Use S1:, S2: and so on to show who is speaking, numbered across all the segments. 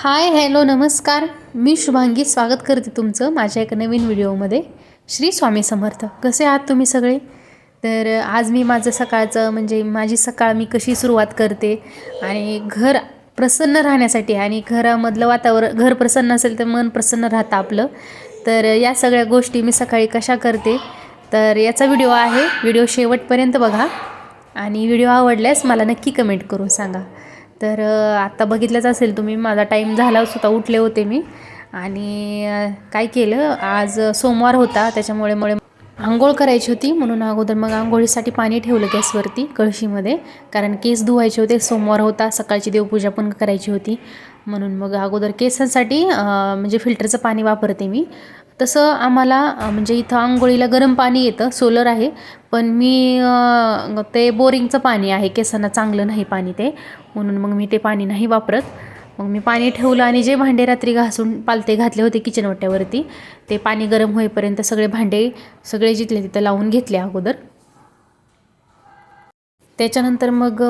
S1: Hi hello नमस्कार. मी शुभांगी स्वागत करते तुमचं माझ्या एका नवीन व्हिडिओमध्ये. श्री स्वामी समर्थ. कसे आहात तुम्ही सगळे? तर आज मी माझं सकाळचं म्हणजे माझी सकाळ मी कशी सुरुवात करते आणि घर प्रसन्न राहण्यासाठी आणि घरामधलं वातावरण घर प्रसन्न असेल तर मन प्रसन्न राहतं आपलं. तर या सगळ्या गोष्टी मी सकाळी कशा करते? तर याचा व्हिडिओ आहे. व्हिडिओ शेवटपर्यंत बघा. आणि व्हिडिओ आवडल्यास मला नक्की कमेंट करून सांगा. तर आत्ता बघितलंच असेल तुम्ही माझा टाईम झाला स्वतः उठले होते मी. आणि काय केलं आज सोमवार होता त्याच्यामुळे मुळे आंघोळ करायची होती. म्हणून अगोदर मग आंघोळीसाठी पाणी ठेवलं गॅसवरती कळशीमध्ये. कारण केस धुवायचे होते सोमवार होता सकाळची देवपूजा पण करायची होती. म्हणून मग अगोदर केसांसाठी म्हणजे फिल्टरचं पाणी वापरते मी. तसं आम्हाला म्हणजे इथं आंघोळीला गरम पाणी येतं सोलर आहे. पण मी ते बोरिंगचं पाणी आहे केसांना चांगलं नाही पाणी ते. म्हणून मग मी ते पाणी नाही वापरत. मग मी पाणी ठेवलं आणि जे भांडे रात्री घासून पालते घातले होते किचन ते पाणी गरम होईपर्यंत सगळे भांडे सगळे जिथले तिथं लावून घेतले अगोदर. त्याच्यानंतर मग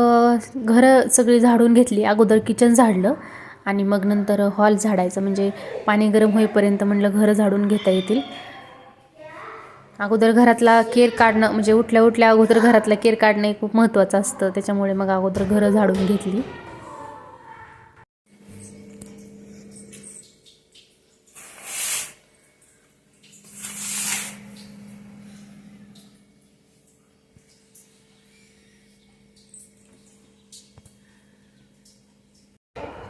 S1: घरं सगळी झाडून घेतली. अगोदर किचन झाडलं. आणि मग नंतर हॉल झाडायचं म्हणजे पाणी गरम होईपर्यंत म्हणलं घरं झाडून घेता येतील. अगोदर घरातला केर काढणं म्हणजे उठल्या उठल्या अगोदर घरातला केर काढणं हे खूप महत्त्वाचं असतं. त्याच्यामुळे मग अगोदर घरं झाडून घेतली.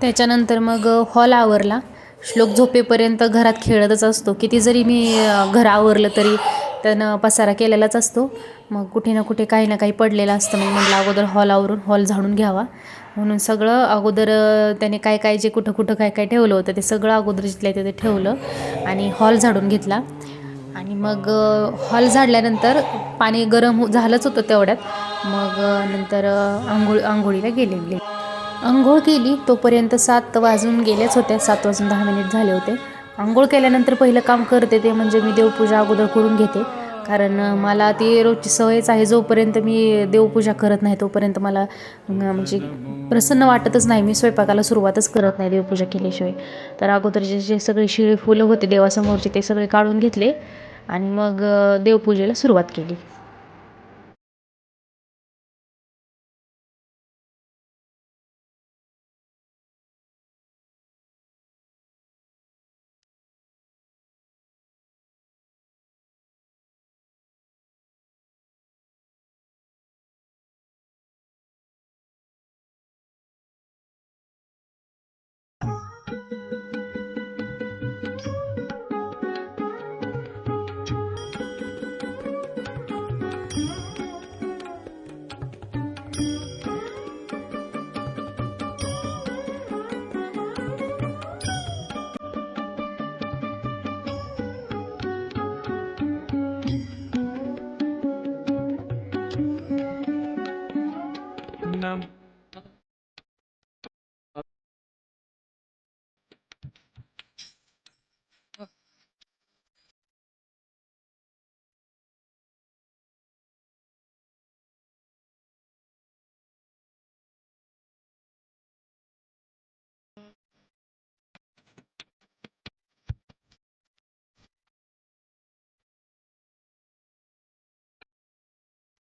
S1: त्याच्यानंतर मग हॉल आवरला. श्लोक झोपेपर्यंत घरात खेळतच असतो. किती जरी मी घर आवरलं तरी त्यानं पसारा केलेलाच असतो. मग कुठे ना कुठे काही ना काही पडलेलं असतं. मग म्हटलं अगोदर हॉल आवरून हॉल झाडून घ्यावा. म्हणून सगळं अगोदर त्याने काय काय जे कुठं कुठं काय काय ठेवलं होतं ते सगळं अगोदर जिथल्या तिथे ठेवलं आणि हॉल झाडून घेतला. आणि मग हॉल झाडल्यानंतर पाणी गरम हो- झालंच होतं तेवढ्यात. मग नंतर आंघोळ आंघोळीला गेले आंघोळ केली तोपर्यंत सात वाजून गेल्याच होत्या सात वाजून दहा मिनिट झाले होते. आंघोळ केल्यानंतर पहिलं काम करते ते म्हणजे मी देवपूजा अगोदर करून घेते. कारण मला ती रोजची सवयच आहे जोपर्यंत मी देवपूजा करत नाही तोपर्यंत मला म्हणजे प्रसन्न वाटतच नाही. मी स्वयंपाकाला सुरुवातच करत नाही देवपूजा केल्याशिवाय. तर अगोदर जे जे सगळे शिळे फुलं होते देवासमोरचे ते सगळे काढून घेतले आणि मग देवपूजेला सुरुवात केली.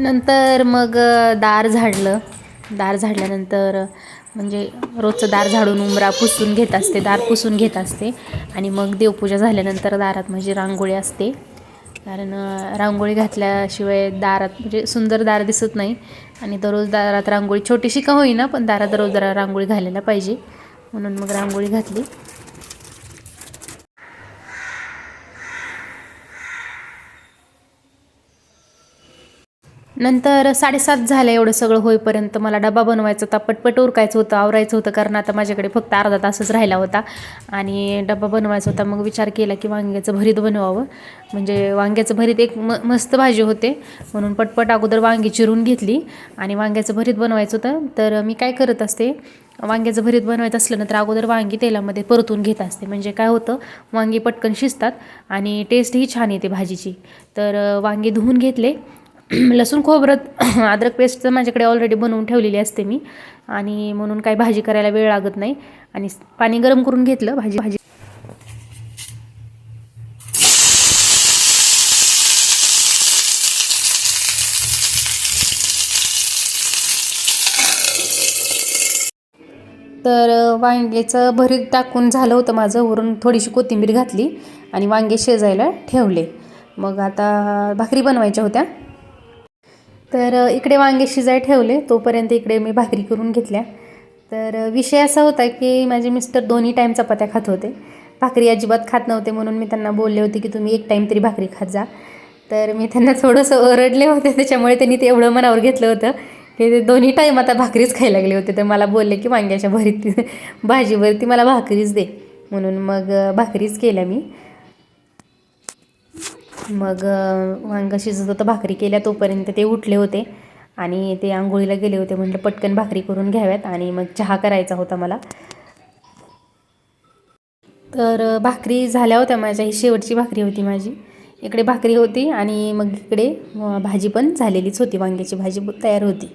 S1: नंतर मग दार झाडलं. दार झाडल्यानंतर म्हणजे रोजचं दार झाडून उंबरा पुसून घेत असते दार पुसून घेत असते. आणि मग देवपूजा झाल्यानंतर दारात म्हणजे रांगोळी असते. कारण रांगोळी घातल्याशिवाय दारात म्हणजे सुंदर दार दिसत नाही. आणि दररोज दारात रांगोळी छोटीशी का होईना पण दारात दररोज दारा रांगोळी घालायला पाहिजे. म्हणून मग रांगोळी घातली. नंतर साडेसात झालं एवढं सगळं होईपर्यंत मला डबा बनवायचा होता पटपट उरकायचं होतं आवरायचं होतं कारण आता माझ्याकडे फक्त अर्धा तासच राहिला होता. आणि डबा बनवायचा होता मग विचार केला की वांग्याचं भरीत बनवावं. म्हणजे वांग्याचं भरीत एक म मस्त भाजी होते. म्हणून पटपट अगोदर वांगी चिरून घेतली आणि वांग्याचं भरीत बनवायचं होतं. तर मी काय करत असते वांग्याचं भरीत बनवायचं असलं ना तर अगोदर वांगी तेलामध्ये परतून घेत असते. म्हणजे काय होतं वांगी पटकन शिजतात आणि टेस्टही छान येते भाजीची. तर वांगी धुवून घेतले. लसूण खोबरं अद्रक पेस्ट तर माझ्याकडे ऑलरेडी बनवून ठेवलेली असते मी. आणि म्हणून काही भाजी करायला वेळ लागत नाही. आणि पाणी गरम करून घेतलं भाजी भाजी. तर वांग्याचं भरीत टाकून झालं होतं माझं. वरून थोडीशी कोथिंबीर घातली आणि वांगे शिजायला ठेवले. मग आता भाकरी बनवायच्या होत्या. तर इकडे वांगे शिजाय ठेवले. तोपर्यंत इकडे मी भाकरी करून घेतल्या. तर विषय असा होता की माझे मिस्टर दोन्ही टाईम चपात्या खात होते. भाकरी अजिबात खात नव्हते म्हणून मी त्यांना बोलले होते की तुम्ही एक टाईम तरी भाकरी खात जा. तर मी त्यांना थोडंसं ओरडले होते. त्याच्यामुळे त्यांनी ते एवढं मनावर घेतलं होतं की ते दोन्ही टाईम आता भाकरीच खायला लागले होते. तर मला बोलले की वांग्याच्या भरीत भाजीवरती मला भाकरीच दे म्हणून मग भाकरीच केल्या मी. मग अ, शिजत होतं भाकरी केल्या तोपर्यंत ते उठले होते. आणि ते आंघोळीला गेले होते म्हटलं पटकन भाकरी करून घ्याव्यात आणि मग चहा करायचा होता मला. तर भाकरी झाल्या होत्या माझ्या ही शेवटची भाकरी होती माझी. इकडे भाकरी होती आणि मग इकडे भाजी पण झालेलीच होती वांग्याची भाजी तयार होती.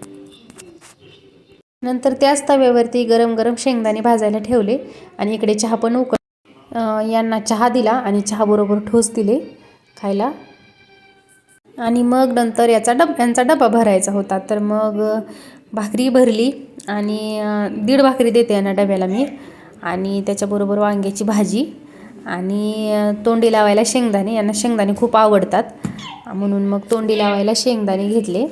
S1: नंतर त्याच तव्यावरती गरम गरम शेंगदाणे भाजायला ठेवले आणि इकडे चहा पण उकळ यांना चहा दिला आणि चहाबरोबर ठोस दिले. खायला? आणि मग नंतर याचा डब यांचा डबा भरायचा होता. तर मग भाकरी भरली आणि दीड भाकरी देते यांना डब्याला मी. आणि त्याच्याबरोबर वांग्याची भाजी आणि तोंडी लावायला शेंगदाणे. यांना शेंगदाणे खूप आवडतात. म्हणून मग तोंडी लावायला शेंगदाणे घेतले.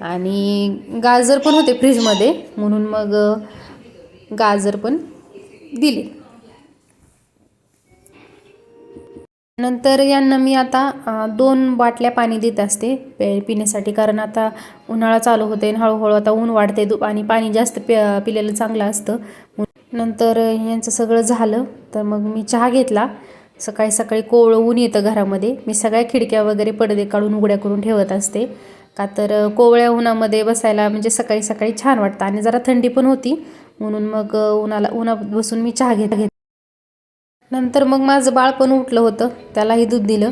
S1: आणि गाजर पण होते फ्रीजमध्ये. म्हणून मग गाजर पण दिले. नंतर यांना मी आता दोन बाटल्या पाणी देत असते पे पिण्यासाठी. कारण आता उन्हाळा चालू होते आणि हळूहळू आता ऊन वाढते दु आणि पाणी जास्त पि पिलेलं चांगलं असतं. नंतर यांचं सगळं झालं तर मग मी चहा घेतला. सकाळी सकाळी कोवळं ऊन येतं घरामध्ये. मी सगळ्या खिडक्या वगैरे पडदे काढून उघड्या करून ठेवत असते. का तर कोवळ्या उन्हामध्ये बसायला म्हणजे सकाळी सकाळी छान वाटतं आणि जरा थंडी पण होती. म्हणून मग उन्हाला उन्हात बसून मी चहा घेत घेत नंतर मग माझं बाळ पण उठलं होतं. त्यालाही दूध दिलं.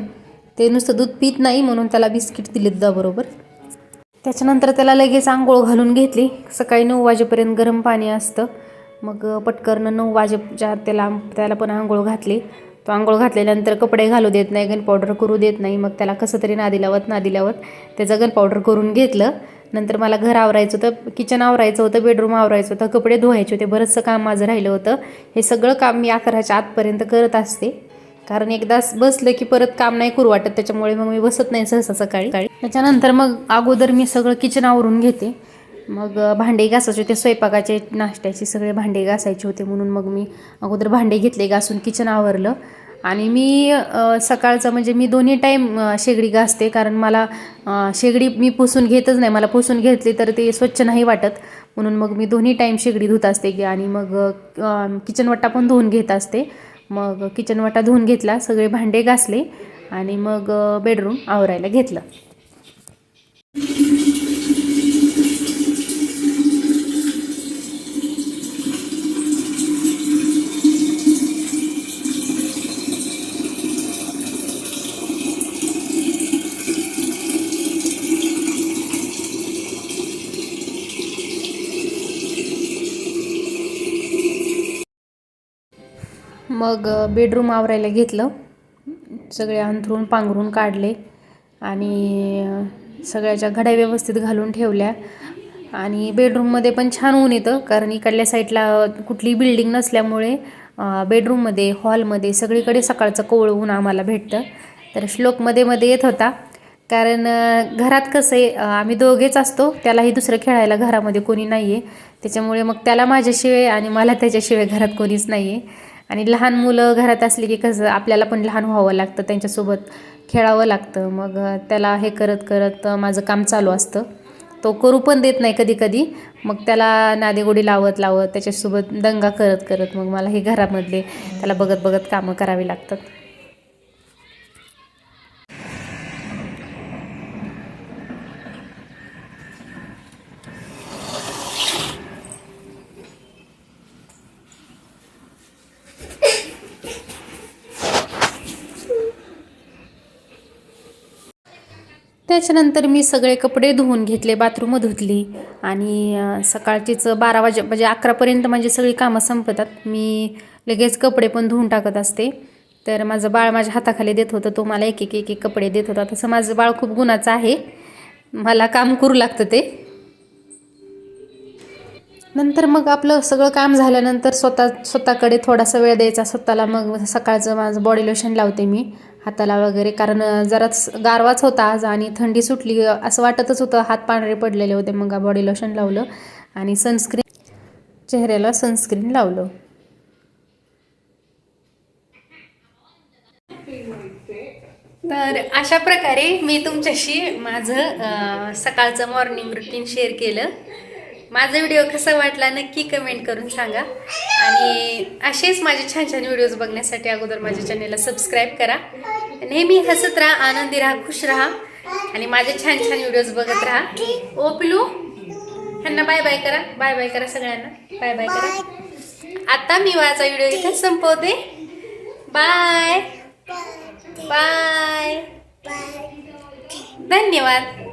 S1: ते नुसतं दूध पित नाही म्हणून त्याला बिस्किट दिले दुधाबरोबर त्याच्यानंतर त्याला लगेच आंघोळ घालून घेतली. सकाळी नऊ वाजेपर्यंत गरम पाणी असतं. मग पटकरनं नऊ वाजेच्या त्याला त्याला पण आंघोळ घातली. तो आंघोळ घातल्यानंतर कपडे घालू देत नाही गन पावडर करू देत नाही. मग त्याला कसं तरी नादी लावत नादी लावत त्याचं गन पावडर करून घेतलं. नंतर मला घर आवरायचं होतं किचन आवरायचं होतं बेडरूम आवरायचं होतं कपडे धुवायचे होते बरंचसं काम माझं राहिलं होतं. हे सगळं काम मी अकराच्या आतपर्यंत करत असते. कारण एकदा बसलं की परत काम नाही करू वाटत त्याच्यामुळे मग मी बसत नाही सहसा सकाळी. त्याच्यानंतर मग अगोदर मी सगळं किचन आवरून घेते. मग भांडे घासायचे होते स्वयंपाकाचे नाश्त्याचे सगळे भांडे घासायचे होते म्हणून मग मी अगोदर भांडे घेतले घासून किचन आवरलं. आणि मी सकाळचं म्हणजे मी दोन्ही टाईम शेगडी घासते कारण मला शेगडी मी पुसून घेतच नाही. मला पुसून घेतली तर ते स्वच्छ नाही वाटत. म्हणून मग मी दोन्ही टाईम शेगडी धुत असते की आणि मग किचनवट्टा पण धुवून घेत असते. मग किचनवट्टा धुवून घेतला सगळे भांडे घासले आणि मग बेडरूम आवरायला घेतलं. मग बेडरूम आवरायला घेतलं. सगळे अंथरून पांघरून काढले आणि सगळ्याच्या घड्या व्यवस्थित घालून ठेवल्या. आणि बेडरूममध्ये पण छान ऊन येतं कारण इकडल्या साईडला कुठली बिल्डिंग नसल्यामुळे बेडरूममध्ये हॉलमध्ये सगळीकडे सकाळचं कोवळं ऊन आम्हाला भेटतं. तर श्लोकमध्ये मध्ये येत होता. कारण घरात कसं आहे आम्ही दोघेच असतो त्यालाही दुसरं खेळायला घरामध्ये कोणी नाही आहे त्याच्यामुळे मग त्याला माझ्याशिवाय आणि मला त्याच्याशिवाय घरात कोणीच नाही आहे आणि लहान मुलं घरात असली की कसं आपल्याला पण लहान व्हावं लागतं त्यांच्यासोबत खेळावं लागतं. मग त्याला हे करत करत माझं काम चालू असतं. तो करू पण देत नाही कधी कधी. मग त्याला नादेगोडी लावत लावत त्याच्यासोबत दंगा करत करत मग मला हे घरामधले त्याला बघत बघत कामं करावी लागतात. त्याच्यानंतर मी सगळे कपडे धुवून घेतले बाथरूम धुतली. आणि सकाळचीच बारा वाजे म्हणजे अकरापर्यंत माझी सगळी कामं संपतात. मी लगेच कपडे पण धुवून टाकत असते. तर माझं बाळ माझ्या हाताखाली देत होतं तो मला एक एक एक एक कपडे देत होता. तसं माझं बाळ खूप गुणाचं आहे. मला काम करू लागतं ते. नंतर मग आपलं सगळं काम झाल्यानंतर स्वतः स्वतःकडे थोडासा वेळ द्यायचा. स्वतःला मग सकाळचं माझं बॉडी लोशन लावते मी. हाताला वगैरे. कारण जरा गारवाच होता आज आणि थंडी सुटली. असं वाटतच होतं हात पांढरे पडलेले होते. मग बॉडी लोशन लावलं आणि सनस्क्रीन चेहऱ्याला सनस्क्रीन लावलं. तर अशा प्रकारे मी तुमच्याशी माझं सकाळचं मॉर्निंग रुटीन शेअर केलं. माझा व्हिडिओ कसा वाटला नक्की कमेंट करून सांगा. आणि असेच माझे छान छान व्हिडिओज बघण्यासाठी अगोदर माझ्या चॅनेलला सबस्क्राईब करा. नेहमी हसत राहा आनंदी राहा खुश राहा. आणि माझे छान छान व्हिडिओज बघत राहा. ओ पिलू. ह्यांना बाय बाय करा. बाय बाय करा सगळ्यांना. बाय बाय करा. आता मी माझा व्हिडिओ इथे संपवते. बाय बाय धन्यवाद.